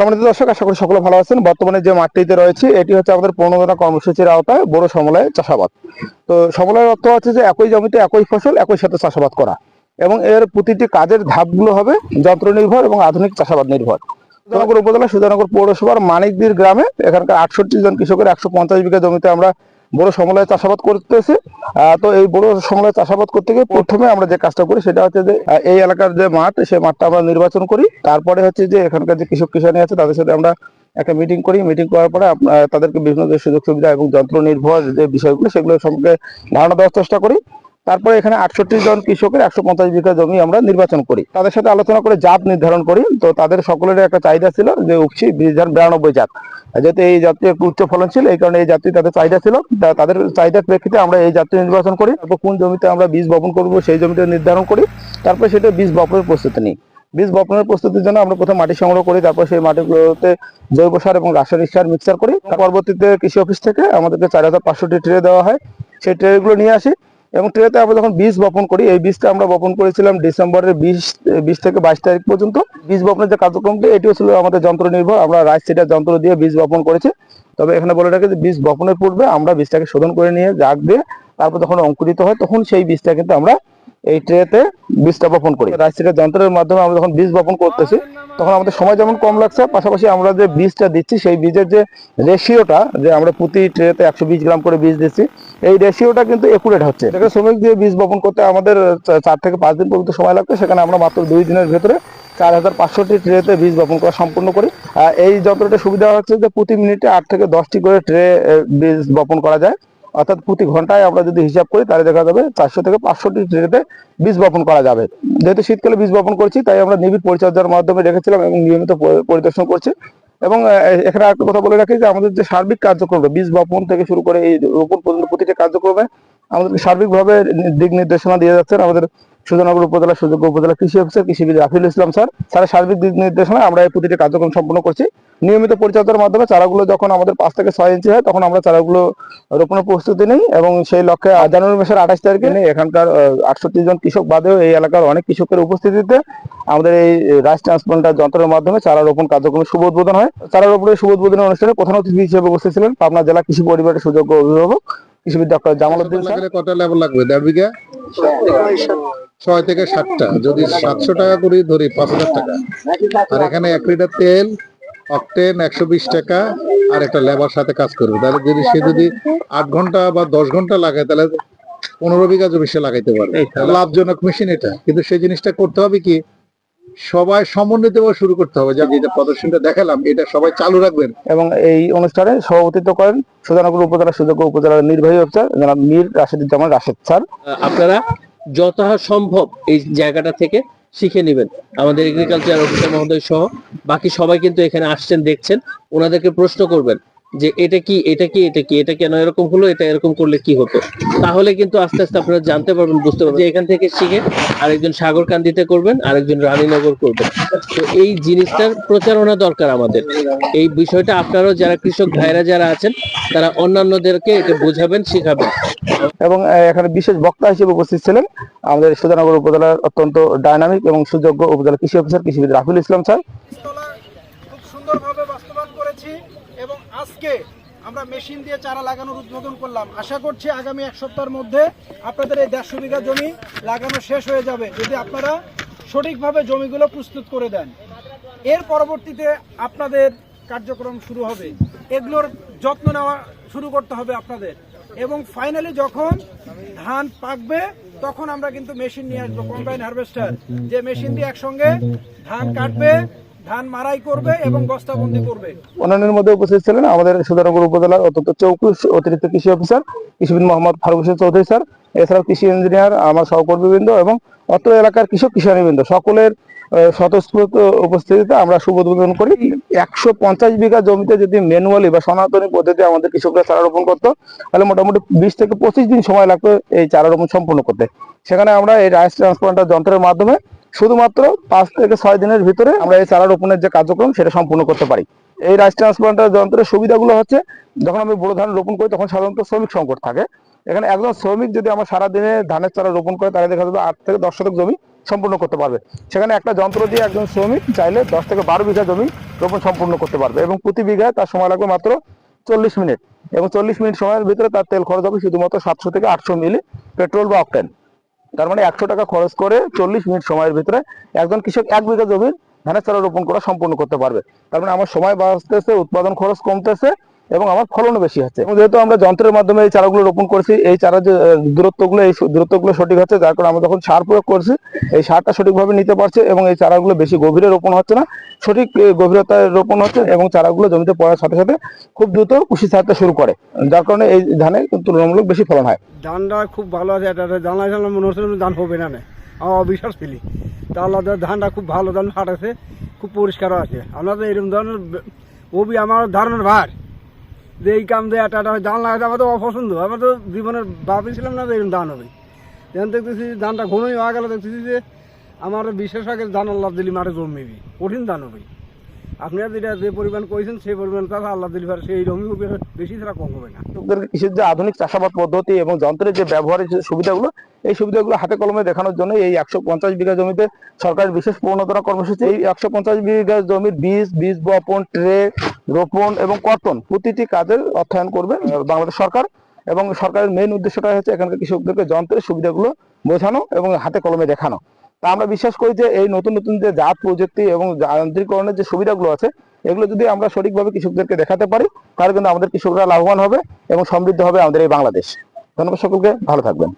সম্মানিত দর্শক, আশা করি সকলে ভালো আছেন। বর্তমানে যে মাঠটিতে রয়েছে, এটি হচ্ছে আমাদের প্রণোদনা কর্মসূচির আওতায় বড় সমলায় চাষাবাদ। তো সমলয়ের অর্থ হচ্ছে যে একই জমিতে একই ফসল, একই সাথে চাষাবাদ করা এবং এর প্রতিটি কাজের ধাপগুলো হবে যন্ত্র নির্ভর এবং আধুনিক চাষাবাদ নির্ভর। সুজানগর উপজেলা সুজানগর পৌরসভার মানিকদির গ্রামে এখানকার আটষট্টি জন কৃষকের একশো পঞ্চাশ বিঘা জমিতে আমরা বড় সমলায় চাষাবাদ করতেছে। তো এই বড় সমলয় চাষাবাদ করতে গিয়ে প্রথমে আমরা যে কাজটা করি সেটা হচ্ছে যে এই এলাকার যে মাঠ সেই মাঠটা আমরা নির্বাচন করি। তারপরে হচ্ছে যে এখানকার যে কৃষক কিষানি আছে, তাদের সাথে আমরা একটা মিটিং করি। মিটিং করার পরে তাদেরকে বিভিন্ন যে সুযোগ সুবিধা এবং যন্ত্র নির্ভর যে বিষয়গুলো, সেগুলো সম্পর্কে ধারণা দেওয়ার চেষ্টা করি। তারপরে এখানে আটষট্টি জন কৃষকের একশো পঞ্চাশ বিঘা জমি আমরা নির্বাচন করি। তাদের সাথে আলোচনা করে জাত নির্ধারণ করি। তো তাদের সকলের একটা চাহিদা ছিল যে উপসি বিশ হাজার বিরানব্বই জাত। যেহেতু এই একটু উচ্চ ফলনশীল, এই কারণে এই জাতটি তাদের চাহিদা ছিল তাদের চাহিদার প্রেক্ষিতে আমরা এই জাতটি নির্বাচন করি, তারপর কোন জমিতে আমরা বীজ বপন করব সেই জমিটা নির্ধারণ করি, তারপরে সেটা বীজ বপনের প্রস্তুতি নিই। বীজ বপনের প্রস্তুতির জন্য আমরা প্রথমে মাটি সংগ্রহ করি, তারপর সেই মাটিগুলোতে জৈব সার এবং রাসায়নিক সার মিক্সার করি। পরবর্তীতে কৃষি অফিস থেকে আমাদেরকে চার হাজার পাঁচশোটি ট্রে দেওয়া হয়। সেই ট্রেগুলো নিয়ে আসি। এবং ট্রেতে আমরা যখন বীজ বপন করি, এই বীজটা আমরা বপন করেছিলাম ডিসেম্বরের বিশ বিশ থেকে বাইশ তারিখ পর্যন্ত। বীজ বপনের যে কার্যক্রমটি এটিও ছিল আমাদের যন্ত্র নির্ভর। আমরা রাইস সিটার যন্ত্র দিয়ে বীজ বপন করেছি। তবে এখানে বলে রাখি যে, বীজ বপনের পূর্বে আমরা বীজটাকে শোধন করে নিয়ে, জাগ দিয়ে তারপর যখন অঙ্কুরিত হয়, তখন সেই বীজটা কিন্তু আমরা এই ট্রেতে বীজটা বপন করি। রাইস সিটার যন্ত্রের মাধ্যমে আমরা যখন বীজ বপন করতেছি তখন আমাদের সময় যেমন কম লাগছে পাশাপাশি আমরা যে বীজটা দিচ্ছি সেই বীজের যে রেশিওটা যে আমরা প্রতি ট্রেতে একশো বিশ গ্রাম করে বীজ দিচ্ছি এই রেশিওটা কিন্তু একুরেট হচ্ছে। এটাকে শ্রমিক দিয়ে বীজ বপন করতে আমাদের চার থেকে পাঁচ দিন পর্যন্ত সময় লাগতো সেখানে আমরা মাত্র দুই দিনের ভেতরে চার হাজার পাঁচশোটি ট্রেতে বীজ বপন করা সম্পূর্ণ করি। এই যন্ত্রটা সুবিধা হচ্ছে যে প্রতি মিনিটে আট থেকে দশটি করে ট্রে বীজ বপন করা যায়। অর্থাৎ প্রতি ঘন্টায় আমরা যদি হিসাব করি, তাহলে দেখা যাবে চারশো থেকে পাঁচশোটি ট্রেতে বীজ বপন করা যাবে। যেহেতু শীতকালে বীজ বপন করছি, তাই আমরা নিবিড় পরিচর্যার মাধ্যমে রেখেছিলাম এবং নিয়মিত পরিদর্শন করছি। এবং এখানে একটা কথা বলে রাখি যে, আমাদের যে সার্বিক কার্যক্রম, বীজ বপন থেকে শুরু করে এই রোপণ পর্যন্ত প্রতিটা কার্যক্রমে আমাদের সার্বিকভাবে দিক নির্দেশনা দিয়ে যাচ্ছেন। আমাদের সুজানগর উপজেলা, সুযোগ্য উপজেলা কৃষি অফিসার কৃষিবিদ রাফিল ইসলাম স্যার। স্যারের সার্বিক দিক নির্দেশনা আমরা এই প্রতিটি কার্যক্রম সম্পন্ন করছি। নিয়মিত পরিচর্যার মাধ্যমে চারাগুলো যখন আমাদের পাঁচ থেকে ছয় ইঞ্চি হয়, তখন আমরা চারাগুলো রোপণের প্রস্তুতি নেই এবং সেই লক্ষ্যে জানুয়ারি মাসের আঠাশ তারিখে নেই, এখানকার আটষট্টি জন কৃষক বাদেও এই এলাকার অনেক কৃষকের উপস্থিতিতে আমাদের এই রাইস ট্রান্সপ্লান্টার যন্ত্রের মাধ্যমে চারা রোপণ কার্যক্রমের শুভ উদ্বোধন হয়। চারা রোপণের শুভ উদ্বোধনের অনুষ্ঠানে প্রধান অতিথি হিসেবে উপস্থিত ছিলেন পাবনা জেলা কৃষি পরিবারের সুযোগ্য অভিভাবক কৃষিবিদ ডক্টর জামাল স্যার? কত লেবার লাগবে? দেড় বিঘা? ছয় থেকে সাতটা। যদি সাতশো টাকা করে ধরি পাঁচ হাজার টাকা। আর এখানে এক লিটার তেল অকটেন একশো বিশ টাকা আর একটা লেবার সাথে কাজ করবে। তাহলে যদি সে যদি আট ঘণ্টা বা দশ ঘণ্টা লাগায় তাহলে পনেরো বিঘা জমি সে লাগাইতে পারবে। লাভজনক মেশিন এটা। কিন্তু সেই জিনিসটা করতে হবে কি? সবাই সমন্বিত শুরু করতে হবে। যা যেটা প্রদর্শনটা দেখালাম এটা সবাই চালু রাখবেন। এবং এই অনুষ্ঠানে সভাপতিত্ব করেন সুজানগর উপজেলা সুযোগ্য উপজেলার নির্বাহী অফিসার জনাব মীর রাশেদুজ্জামান রাশেদ স্যার। আপনারা যতটা সম্ভব এই জায়গাটা থেকে শিখে নেবেন। আমাদের এগ্রিকালচার অফিসার মহোদয় সহ বাকি সবাই কিন্তু এখানে আসছেন দেখছেন ওনাদেরকে প্রশ্ন করবেন। যে এটা কি এটা কি এটা কি এটা কেন এরকম হলো এটা এরকম করলে কি হতো? তাহলে কিন্তু আস্তে আস্তে আপনারা জানতে পারবেন বুঝতে পারবেন যে এখান থেকে শিখে আরেকজন সাগরকান্দিতে করবেন আরেকজন রানীনগর করবেন। তো এই জিনিসটার প্রচারণা দরকার আমাদের। এই বিষয়টা আপনারাও যারা কৃষক ভাইরা যারা আছেন তারা অন্যান্যদেরকে এটা বোঝাবেন শিখাবেন। এবং আহ, এখানে বিশেষ বক্তা হিসেবে উপস্থিত ছিলেন আমাদের সুজানগর উপজেলার অত্যন্ত ডাইনামিক এবং সুযোগ্য উপজেলা কৃষি অফিসার কৃষিবিদ রাফিল ইসলাম স্যার। খুব সুন্দরভাবে বাস্তবায়ন করেছি। এবং আজকে আমরা মেশিন দিয়ে চারা লাগানোর উদ্বোধন করলাম। আশা করছি আগামী এক সপ্তাহের মধ্যে আপনাদের এই দেড়শো বিঘা জমি লাগানো শেষ হয়ে যাবে, যদি আপনারা সঠিকভাবে জমিগুলো প্রস্তুত করে দেন। এর পরবর্তীতে আপনাদের কার্যক্রম শুরু হবে। এগুলোর যত্ন নেওয়া শুরু করতে হবে আপনাদের। এবং ফাইনালি যখন ধান পাকবে, তখন আমরা কিন্তু মেশিন নিয়ে আসব কম্বাইন হারভেস্টার যে মেশিন দিয়ে একসঙ্গে ধান কাটবে আমরা শুভ উদ্বোধন করি। একশো পঞ্চাশ বিঘা জমিতে যদি ম্যানুয়ালি বা সনাতনী পদ্ধতি আমাদের কৃষকরা চারা রোপণ করতো, তাহলে মোটামুটি বিশ থেকে পঁচিশ দিন সময় লাগতো এই চারা রোপণ সম্পূর্ণ করতে। সেখানে আমরা এই রাইস ট্রান্সপ্লান্টার যন্ত্রের মাধ্যমে শুধুমাত্র পাঁচ থেকে ছয় দিনের ভিতরে আমরা এই চারা রোপণের যে কার্যক্রম, সেটা সম্পূর্ণ করতে পারি। এই রাইস ট্রান্সপ্লান্টার যন্ত্রের সুবিধাগুলো হচ্ছে, যখন আমি বড় ধান রোপণ করি, তখন সাধারণত শ্রমিক সংকট থাকে। এখানে একজন শ্রমিক যদি আমার সারা দিনে ধানের চারা রোপণ করে, তাহলে দেখা যাবে আট থেকে দশ শতক জমি সম্পূর্ণ করতে পারবে। সেখানে একটা যন্ত্র দিয়ে একজন শ্রমিক চাইলে দশ থেকে বারো বিঘা জমি রোপণ সম্পূর্ণ করতে পারবে এবং প্রতি বিঘায় তার সময় লাগবে মাত্র চল্লিশ মিনিট। এবং চল্লিশ মিনিট সময়ের ভিতরে তার তেল খরচ হবে শুধুমাত্র সাতশো থেকে আটশো মিলি পেট্রোল বা অকটেন। তার মানে একশো টাকা খরচ করে চল্লিশ মিনিট সময়ের ভিতরে একজন কৃষক এক বিঘা জমির ধানের চারা রোপণ করা সম্পূর্ণ করতে পারবে। তার মানে আমার সময় বাঁচতেছে, উৎপাদন খরচ কমতেছে এবং আমার ফলনও বেশি হচ্ছে। এবং যেহেতু আমরা যন্ত্রের মাধ্যমে এই চারাগুলো রোপণ করছি, এই চারা যে দূরত্বগুলো, এই দূরত্বগুলো সঠিক হচ্ছে, যার কারণে আমরা যখন সার প্রয়োগ করছি, এই সারটা সঠিকভাবে নিতে পারছে এবং এই চারাগুলো বেশি গভীরে রোপণ হচ্ছে না। সঠিক গভীরতায় রোপণ হচ্ছে এবং চারাগুলো জমিতে পড়ার সাথে সাথে খুব দ্রুত কুশি ছাড়তে শুরু করে, যার কারণে এই ধানে তুলনামূলক বেশি ফলন হয়। ধানটা খুব ভালো আছে, এটা জানলা জানলা মনে হচ্ছে ধান হবে না। আমার অবিশ্বাস ফেলি তা আল্লাহ ধানটা খুব ভালো, ধান ফাটাছে খুব পরিষ্কারও আছে। আমরা তো এরকম ধরনের ওবি আমার ধারণার ভার। যে এই কাম দিয়ে একটা ধান লাগাতে আমার তো অপছন্দ। আমার তো জীবনের ভাবেছিলাম না যে এরকম ধান হবে। যেন দেখতেছি ধানটা ঘনই হওয়া গেল, দেখতেছি যে আমার বিশেষ আগে ধান আল্লাহ দিলি মারে জমিবি কঠিন ধান হবে। আপনারা যেটা যে পরিমাণ করেছেন, সেই পরিমাণ তাহলে আল্লাহ দিলি পারে সেই হবে, বেশি ছাড়া কম হবে না। কৃষির যে আধুনিক চাষাবাদ পদ্ধতি এবং যন্ত্রের যে ব্যবহারের যে সুবিধাগুলো, এই সুবিধাগুলো হাতে কলমে দেখানোর জন্য এই একশো পঞ্চাশ বিঘা জমিতে সরকারের বিশেষ প্রণোদনা কর্মসূচি। এই একশো পঞ্চাশ বিঘা জমির বীজ বীজ বপন, ট্রে রোপণ এবং কর্তন প্রতিটি কাজের অর্থায়ন করবে বাংলাদেশ সরকার। এবং সরকারের মেইন উদ্দেশ্যটা হচ্ছে এখানকার কৃষকদেরকে যন্ত্রের সুবিধাগুলো বোঝানো এবং হাতে কলমে দেখানো। তা আমরা বিশ্বাস করি যে এই নতুন নতুন যে জাত প্রযুক্তি এবং যান্ত্রিকরণের যে সুবিধাগুলো আছে, এগুলো যদি আমরা সঠিকভাবে কৃষকদেরকে দেখাতে পারি, তাহলে কিন্তু আমাদের কৃষকরা লাভবান হবে এবং সমৃদ্ধ হবে আমাদের এই বাংলাদেশ। ধন্যবাদ সকলকে, ভালো থাকবেন।